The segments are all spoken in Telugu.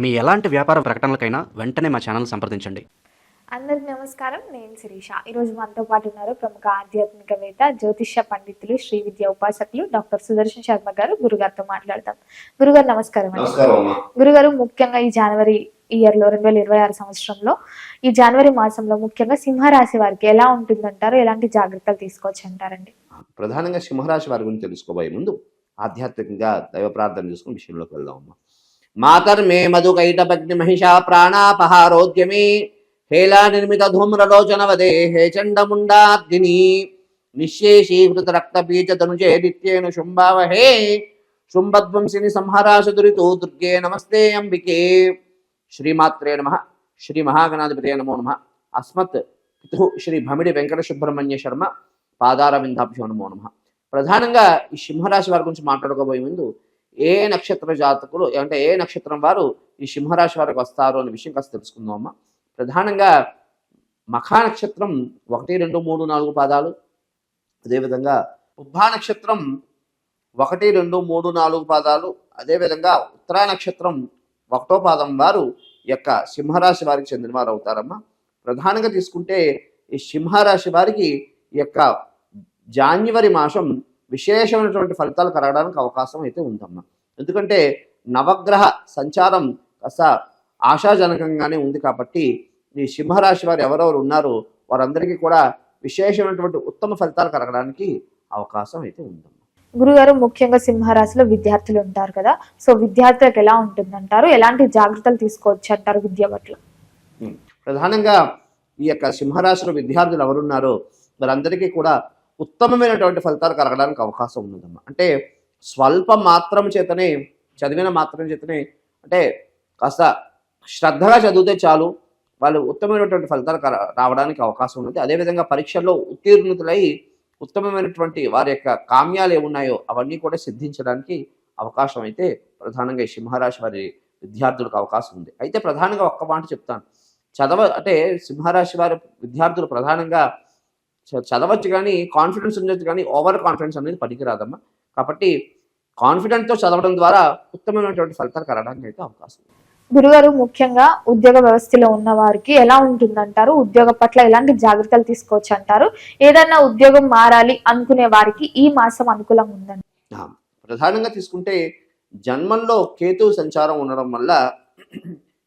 మీ ఎలాంటి వ్యాపార ప్రకటనలకైనా వెంటనే మా ఛానల్ సంప్రదించండి. అందరికి నమస్కారం. నేను శిరీష. ఈరోజు మనతో పాటు ఉన్నారు ప్రముఖ ఆధ్యాత్మికవేత్త జ్యోతిష్య పండితులు శ్రీ విద్య ఉపాసకులు డాక్టర్ సుదర్శన్ శర్మ గారు గురుగారితో మాట్లాడతాం గురుగారు నమస్కారం అండి. నమస్కారం అమ్మా. గురుగారు ముఖ్యంగా ఈ జనవరి ఇయర్లో రెండు వేల ఇరవై ఆరు సంవత్సరంలో ఈ జనవరి మాసంలో ముఖ్యంగా సింహరాశి వారికి ఎలా ఉంటుందంటారు? ఎలాంటి జాగ్రత్తలు తీసుకోవచ్చు అంటారండి? ప్రధానంగా సింహరాశి వారి గురించి తెలుసుకోబోయే ముందు ఆధ్యాత్మికంగా దైవ ప్రార్థన చేసుకుని విషయంలోకి వెళ్దాం అమ్మా మాతర్మే మధు కైటపగ్ని మహిషా ప్రాణాపహారోద్యమే హేలా నిర్మిత ధూమ్రలోచన వదే హే చండముండాగ్ని నిశ్శేషీకృత రక్త బీజ తనుజే నిత్యేను శుంభావహే శుంభధ్వంసిని సంహరాశదురితో దుర్గే నమస్తే అంబికే శ్రీమాత్రే నమ శ్రీ మహాగణాధిపతే నమో నమ అస్మత్ పితు శ్రీ భమిడి వెంకట సుబ్రహ్మణ్య శర్మ పాదారవిందాభ్యో నమో నమ ప్రధానంగా ఈ సింహరాశి వారి గురించి మాట్లాడుకోబోయే ముందు ఏ నక్షత్ర జాతకులు అంటే ఏ నక్షత్రం వారు ఈ సింహరాశి వారికి వస్తారు అనే విషయం కాస్త తెలుసుకుందాం ప్రధానంగా మఖా నక్షత్రం ఒకటి రెండు మూడు నాలుగు పాదాలు. అదేవిధంగా ఉభా నక్షత్రం ఒకటి రెండు మూడు నాలుగు పాదాలు. అదేవిధంగా ఉత్తరా నక్షత్రం ఒకటో పాదం వారు యొక్క సింహరాశి వారికి చెందినవారు అవుతారమ్మా ప్రధానంగా తీసుకుంటే ఈ సింహరాశి వారికి ఈ యొక్క జాన్యువరి మాసం విశేషమైనటువంటి ఫలితాలు కలగడానికి అవకాశం అయితే ఉందమ్మా. ఎందుకంటే నవగ్రహ సంచారం కాస్త ఆశాజనకంగానే ఉంది కాబట్టి ఈ సింహరాశి వారు ఎవరెవరు ఉన్నారో వారందరికీ కూడా విశేషమైనటువంటి ఉత్తమ ఫలితాలు కలగడానికి అవకాశం అయితే ఉందమ్మా. గురుగారు ముఖ్యంగా సింహరాశిలో విద్యార్థులు ఉంటారు కదా. సో విద్యార్థులకు ఎలా ఉంటుందంటారు? ఎలాంటి జాగ్రత్తలు తీసుకోవచ్చు అంటారు విద్య పట్ల. ప్రధానంగా ఈ యొక్క సింహరాశిలో విద్యార్థులు ఎవరున్నారో వారందరికీ కూడా ఉత్తమమైనటువంటి ఫలితాలు కలగడానికి అవకాశం ఉన్నదమ్మా అంటే స్వల్ప మాత్రం చేతనే చదివిన మాత్రం చేతనే అంటే కాస్త శ్రద్ధగా చదివితే చాలు వాళ్ళు ఉత్తమమైనటువంటి ఫలితాలు రావడానికి అవకాశం ఉన్నది అదేవిధంగా పరీక్షల్లో ఉత్తీర్ణతులై ఉత్తమమైనటువంటి వారి యొక్క కామ్యాలు ఏమున్నాయో అవన్నీ కూడా సిద్ధించడానికి అవకాశం అయితే ప్రధానంగా ఈ సింహరాశి వారి విద్యార్థులకు అవకాశం ఉంది. అయితే ప్రధానంగా ఒక్క మాట చెప్తాను. చదవ అంటే సింహరాశి వారి విద్యార్థులు ప్రధానంగా చదవచ్చు కానీ కాన్ఫిడెన్స్ ఉండొచ్చు కానీ ఓవర్ కాన్ఫిడెన్స్ అనేది పనికిరాదమ్మా. కాబట్టి కాన్ఫిడెంట్తో చదవడం ద్వారా ఉత్తమమైనటువంటి ఫలితాలు కలగడానికి అయితే అవకాశం గురుగారు ముఖ్యంగా ఉద్యోగ వ్యవస్థలో ఉన్న వారికి ఎలా ఉంటుందంటారు? ఉద్యోగ పట్ల ఎలాంటి జాగ్రత్తలు తీసుకోవచ్చు అంటారు? ఏదైనా ఉద్యోగం మారాలి అనుకునే వారికి ఈ మాసం అనుకూలంగా ఉందండి. ప్రధానంగా తీసుకుంటే జన్మంలో కేతు సంచారం ఉండడం వల్ల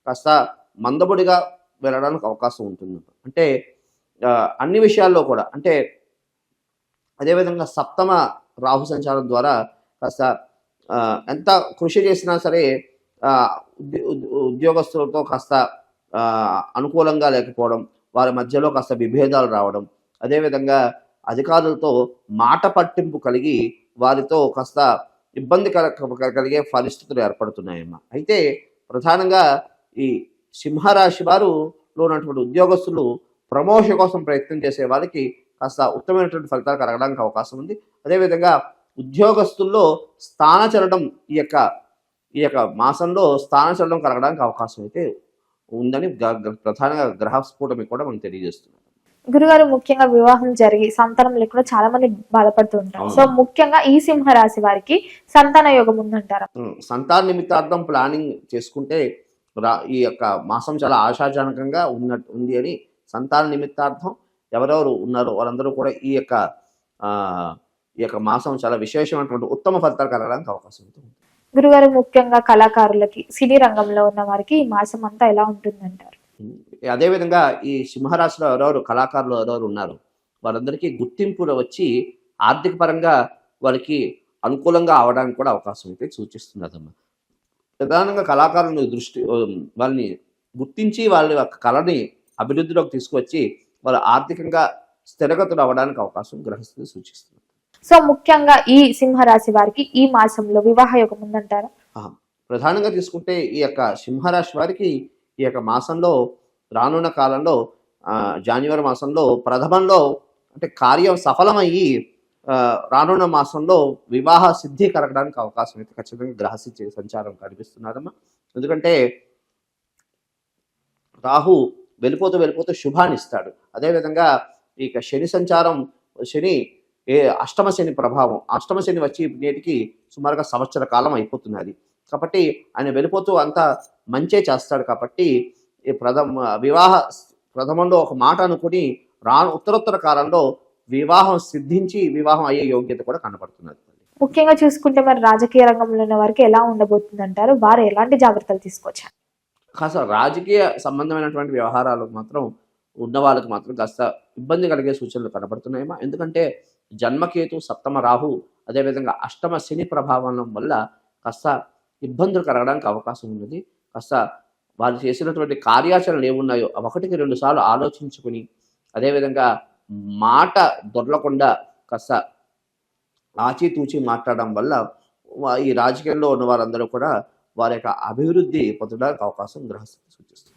కాస్త మందబుడిగా వెళ్ళడానికి అవకాశం ఉంటుంది అంటే అన్ని విషయాల్లో కూడా అంటే అదేవిధంగా సప్తమ రాహు సంచారం ద్వారా కాస్త ఎంత కృషి చేసినా సరే ఉద్యోగస్తులతో కాస్త అనుకూలంగా లేకపోవడం వారి మధ్యలో కాస్త విభేదాలు రావడం అదేవిధంగా అధికారులతో మాట పట్టింపు కలిగి వారితో కాస్త ఇబ్బంది కలిగే పరిస్థితులు ఏర్పడుతున్నాయమ్మా. అయితే ప్రధానంగా ఈ సింహరాశి వారు ఉన్నటువంటి ఉద్యోగస్తులు ప్రమోషన్ కోసం ప్రయత్నం చేసే వారికి కాస్త ఉత్తమమైనటువంటి ఫలితాలు కలగడానికి అవకాశం ఉంది. అదేవిధంగా ఉద్యోగస్తుల్లో స్థానచలనం ఈ యొక్క ఈ యొక్క మాసంలో స్థానచలనం కలగడానికి అవకాశం అయితే ఉందని ప్రధానంగా గ్రహ స్ఫుటమి కూడా మనం తెలియజేస్తున్నాం గురుగారు ముఖ్యంగా వివాహం జరిగి సంతానం లేకుండా చాలా మంది బాధపడుతూ ఉంటారు. సో ముఖ్యంగా ఈ సింహ రాశి వారికి సంతాన యోగం ఉందంటారా? సంతాన నిమిత్తార్థం ప్లానింగ్ చేసుకుంటే ఈ యొక్క మాసం చాలా ఆశాజనకంగా ఉన్నట్టు ఉంది అని సంతాన నిమిత్తార్థం ఎవరెవరు ఉన్నారో వారందరూ కూడా ఈ యొక్క ఆ, ఈ యొక్క మాసం చాలా విశేషమైనటువంటి ఉత్తమ ఫలితాలు కలగడానికి అవకాశం ఉంటుంది. గురుగారు ముఖ్యంగా కళాకారులకి సినీ రంగంలో ఉన్న వారికి ఈ మాసం అంతా ఎలా ఉంటుందంటారు? అదేవిధంగా ఈ సింహరాశిలో ఎవరెవరు కళాకారులు ఎవరెవరు ఉన్నారు వారందరికీ గుర్తింపులు వచ్చి ఆర్థిక పరంగా వారికి అనుకూలంగా అవడానికి కూడా అవకాశం అయితే సూచిస్తున్నదమ్మా. ప్రధానంగా కళాకారులను దృష్టి వాళ్ళని గుర్తించి వాళ్ళ యొక్క కళని అభివృద్ధిలోకి తీసుకువచ్చి వాళ్ళు ఆర్థికంగా స్థిరగతులు అవ్వడానికి అవకాశం గ్రహిస్తుంది సూచిస్తుంది. సో ముఖ్యంగా ఈ సింహ రాశి వారికి ఈ మాసంలో వివాహ యోగం ఉందంటారా? ప్రధానంగా తీసుకుంటే ఈ యొక్క సింహరాశి వారికి ఈ యొక్క మాసంలో రానున్న కాలంలో ఆ, జాన్యువరి మాసంలో ప్రథమంలో అంటే కార్యం సఫలమయ్యి రానున్న మాసంలో వివాహ సిద్ధి కలగడానికి అవకాశం అయితే ఖచ్చితంగా గ్రహస్థితి సంచారం కనిపిస్తున్నదమ్మా. ఎందుకంటే రాహు వెళ్ళిపోతూ వెళ్ళిపోతూ శుభాన్ని ఇస్తాడు. అదేవిధంగా ఇక శని సంచారం శని ఏ అష్టమ శని ప్రభావం అష్టమ శని వచ్చి నేటికి సుమారుగా సంవత్సర కాలం అయిపోతున్నది కాబట్టి ఆయన వెళ్ళిపోతూ అంతా మంచే చేస్తాడు కాబట్టి ఈ ప్రథమ వివాహ ప్రథమంలో ఒక మాట అనుకుని రా ఉత్తరోత్తర కాలంలో వివాహం సిద్ధించి వివాహం అయ్యే యోగ్యత కూడా కనపడుతున్నది ముఖ్యంగా చూసుకుంటే మరి రాజకీయ రంగంలో ఉన్న వారికి ఎలా ఉండబోతుంది అంటారు వారు ఎలాంటి జాగ్రత్తలు తీసుకోవచ్చు? కాస్త రాజకీయ సంబంధమైనటువంటి వ్యవహారాలు మాత్రం ఉన్న వాళ్ళకి మాత్రం కాస్త ఇబ్బంది కలిగే సూచనలు కనబడుతున్నాయేమో ఎందుకంటే జన్మకేతు సప్తమ రాహు అదేవిధంగా అష్టమ శని ప్రభావం వల్ల కాస్త ఇబ్బందులు కలగడానికి అవకాశం ఉన్నది. కాస్త వాళ్ళు చేసినటువంటి కార్యాచరణలు ఏమున్నాయో ఒకటికి రెండు సార్లు ఆలోచించుకుని అదేవిధంగా మాట దొరలకుండా కాస్త ఆచితూచి మాట్లాడడం వల్ల ఈ రాజకీయంలో ఉన్న వారందరూ కూడా వారి యొక్క అభివృద్ధి పొందడానికి అవకాశం గ్రహస్థితి సూచిస్తుంది.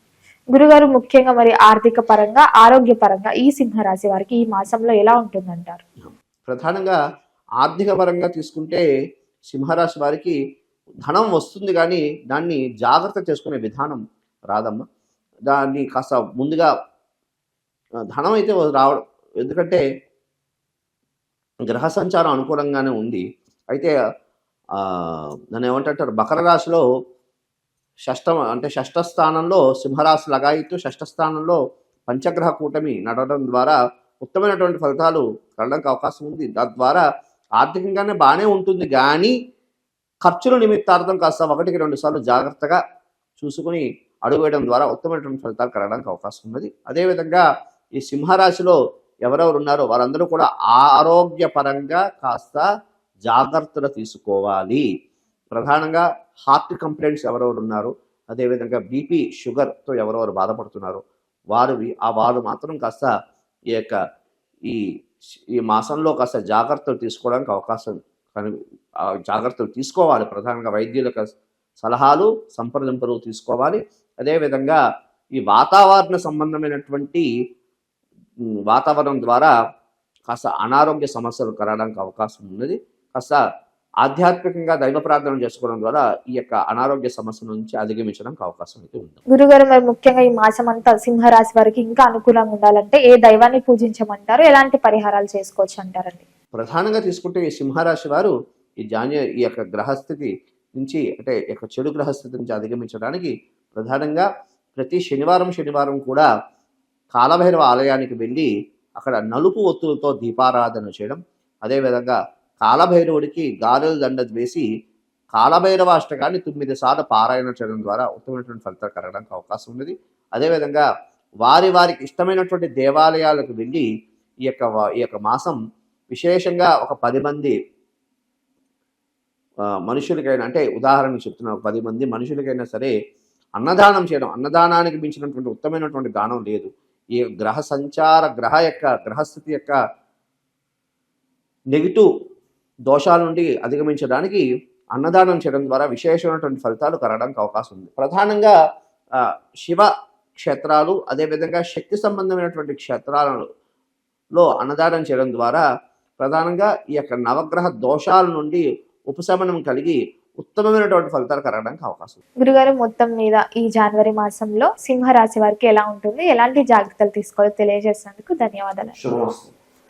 గురుగారు ముఖ్యంగా మరి ఆర్థిక పరంగా ఆరోగ్య పరంగా ఈ సింహరాశి వారికి ఈ మాసంలో ఎలా ఉంటుందంటారు? ప్రధానంగా ఆర్థిక పరంగా తీసుకుంటే సింహరాశి వారికి ధనం వస్తుంది కానీ దాన్ని జాగ్రత్త చేసుకునే విధానం రాదమ్మా. దాన్ని కాస్త ముందుగా ధనం అయితే రావడం ఎందుకంటే గ్రహ సంచారం అనుకూలంగానే ఉంది. అయితే నన్ను దాన్ని ఏమంటారు? మకర రాశిలో షష్టమ అంటే షష్ఠ స్థానంలో సింహరాశి లగాయితూ షష్ఠ స్థానంలో పంచగ్రహ కూటమి నడవడం ద్వారా ఉత్తమైనటువంటి ఫలితాలు కలడానికి అవకాశం ఉంది. తద్వారా ఆర్థికంగానే బాగానే ఉంటుంది కానీ ఖర్చుల నిమిత్తార్థం కాస్త ఒకటికి రెండు సార్లు జాగ్రత్తగా చూసుకుని అడుగువేయడం ద్వారా ఉత్తమైనటువంటి ఫలితాలు కలగడానికి అవకాశం ఉన్నది. అదేవిధంగా ఈ సింహరాశిలో ఎవరెవరు ఉన్నారో వారందరూ కూడా ఆరోగ్యపరంగా కాస్త జాగ్రత్తలు తీసుకోవాలి. ప్రధానంగా హార్ట్ కంప్లైంట్స్ ఎవరెవరు ఉన్నారు? అదేవిధంగా బీపీ షుగర్తో ఎవరెవరు బాధపడుతున్నారు? వారు ఆ వారు మాత్రం కాస్త ఈ యొక్క ఈ ఈ మాసంలో కాస్త జాగ్రత్తలు తీసుకోవడానికి అవకాశం కను జాగ్రత్తలు తీసుకోవాలి. ప్రధానంగా వైద్యుల సలహాలు సంప్రదింపులు తీసుకోవాలి. అదేవిధంగా ఈ వాతావరణ సంబంధమైనటువంటి వాతావరణం ద్వారా కాస్త అనారోగ్య సమస్యలు కలగడానికి అవకాశం ఉన్నది. కాస్త ఆధ్యాత్మికంగా దైవ ప్రార్థన చేసుకోవడం ద్వారా ఈ యొక్క అనారోగ్య సమస్య నుంచి అధిగమించడానికి అవకాశం అయితే ఉంది. గురుగారు మరి ముఖ్యంగా ఈ మాసం అంతా సింహరాశి వారికి ఇంకా అనుకూలంగా ఉండాలంటే ఏ దైవాన్ని పూజించమంటారు? ఎలాంటి పరిహారాలు చేసుకోవచ్చు అంటారండి? ప్రధానంగా తీసుకుంటే ఈ సింహరాశి వారు ఈ జాన్య ఈ యొక్క గ్రహస్థితి నుంచి అంటే ఈ యొక్క చెడు గ్రహస్థితి నుంచి అధిగమించడానికి ప్రధానంగా ప్రతి శనివారం శనివారం కూడా కాలభైరవ ఆలయానికి వెళ్ళి అక్కడ నలుపు ఒత్తులతో దీపారాధన చేయడం అదేవిధంగా కాలభైరవుడికి గారెల దండ వేసి కాలభైరవ అష్టకాన్ని తొమ్మిది సార్లు పారాయణ చేయడం ద్వారా ఉత్తమమైనటువంటి ఫలితాలు కలగడానికి అవకాశం ఉన్నది. అదేవిధంగా వారి వారికి ఇష్టమైనటువంటి దేవాలయాలకు వెళ్ళి ఈ యొక్క ఈ యొక్క మాసం విశేషంగా ఒక పది మంది మనుషులకైనా అంటే ఉదాహరణకు చెప్తున్నా ఒక పది మంది మనుషులకైనా సరే అన్నదానం చేయడం అన్నదానానికి మించినటువంటి ఉత్తమైనటువంటి దానం లేదు. ఈ గ్రహ సంచార గ్రహ యొక్క గ్రహస్థితి యొక్క నెగిటివ్ దోషాల నుండి అధిగమించడానికి అన్నదానం చేయడం ద్వారా విశేషమైనటువంటి ఫలితాలు కలగడానికి అవకాశం ఉంది. ప్రధానంగా శివ క్షేత్రాలు అదేవిధంగా శక్తి సంబంధమైనటువంటి క్షేత్రాలలో అన్నదానం చేయడం ద్వారా ప్రధానంగా ఈ యొక్క నవగ్రహ దోషాల నుండి ఉపశమనం కలిగి ఉత్తమమైనటువంటి ఫలితాలు కలగడానికి అవకాశం ఉంది. గురుగారు మొత్తం మీద ఈ జనవరి మాసంలో సింహరాశి వారికి ఎలా ఉంటుంది? ఎలాంటి జాగ్రత్తలు తీసుకోవాలో తెలియజేసినందుకు ధన్యవాదాలు. శుభమస్తు.